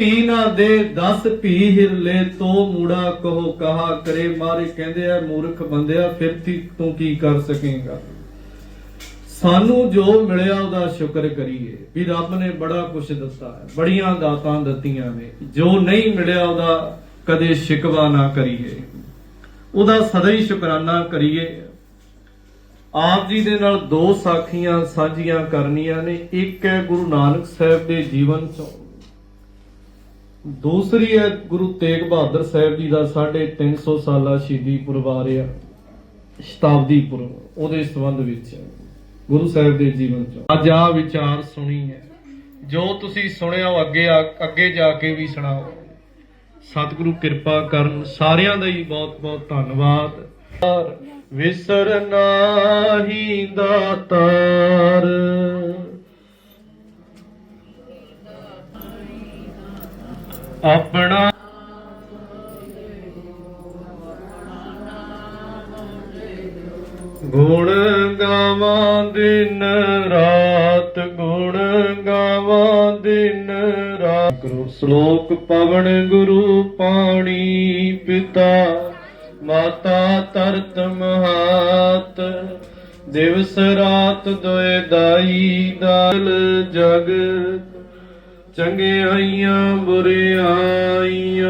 ਪੀ ਨਾ ਦੇ 10 ਪੀ ਹਿਰਲੇ ਤੋ ਮੂੜਾ ਕਹੋ ਕਹਾ ਕਰੇ ਮਾਰੇ ਕਹਿੰਦੇ ਆ ਮੂਰਖ ਬੰਦਿਆ ਫਿਰ ਤੀ ਤੂੰ ਕੀ ਕਰ ਸਕੇਗਾ? ਸਾਨੂੰ ਜੋ ਮਿਲਿਆ ਉਹਦਾ ਸ਼ੁਕਰ ਕਰੀਏ ਵੀ ਰੱਬ ਨੇ ਬੜਾ ਕੁਝ ਦਿੱਤਾ ਹੈ, ਬੜੀਆਂ ਦਾਤਾਂ ਦਿੱਤੀਆਂ ਨੇ। ਜੋ ਨਹੀਂ ਮਿਲਿਆ ਉਹਦਾ ਕਦੇ ਸ਼ਿਕਵਾ ਨਾ ਕਰੀਏ। ਉਹਦਾ ਸਦਾ ਹੀ ਸ਼ੁਕਰਾਨਾ ਕਰੀਏ। ਆਪ ਜੀ ਦੇ ਨਾਲ ਦੋ ਸਾਖੀਆਂ ਸਾਂਝੀਆਂ ਕਰਨੀਆਂ ਨੇ, ਇੱਕ ਹੈ ਗੁਰੂ ਨਾਨਕ ਸਾਹਿਬ ਦੇ ਜੀਵਨ ਚੋਂ। ਦੂਸਰੀ ਹੈ ਗੁਰੂ ਤੇਗ ਬਹਾਦਰ ਸਾਹਿਬ ਜੀ ਦਾ 350 ਸਾਲਾ ਸ਼ਹੀਦੀ ਪੁਰਬ ਆ ਰਿਹਾ ਸ਼ਤਾਬਦੀ ਪੁਰਬ ਉਹਦੇ ਸੰਬੰਧ ਵਿੱਚ। ਗੁਰੂ ਸਾਹਿਬ ਦੇ ਜੀਵਨ ਚੋਂ। ਅੱਜ ਆ ਵਿਚਾਰ ਸੁਣੀ ਹੈ। ਜੋ ਤੁਸੀਂ ਸੁਣਿਆ ਉਹ ਅੱਗੇ ਅੱਗੇ ਜਾ ਕੇ ਵੀ ਸੁਣਾਓ। ਸਤਿਗੁਰੂ ਕਿਰਪਾ ਕਰਨ, ਸਾਰਿਆਂ ਦਾ ਹੀ ਬਹੁਤ ਬਹੁਤ ਧੰਨਵਾਦ। ਵਿਸਰ ਨਾਹੀ ਦਾਤਾਰ ਆਪਣਾ ਗੁਣ ਗਾਵਾਂ ਦਿਨ ਰਾਤ, ਗੁਣ ਗਾਵਾਂ ਦਿਨ ਰਾਤ। ਗੁਰੂ ਸ਼ਲੋਕ ਪਵਨ ਗੁਰੂ ਪਾਣੀ ਪਿਤਾ, ਮਾਤਾ ਤਰਤ ਮਹਾਤ। ਦਿਵਸ ਰਾਤ ਦੋਏ ਦਾਈ ਦਾਲ ਜਗ ਚੰਗਿਆਈਆਂ ਬੁਰਿਆਈਆਂ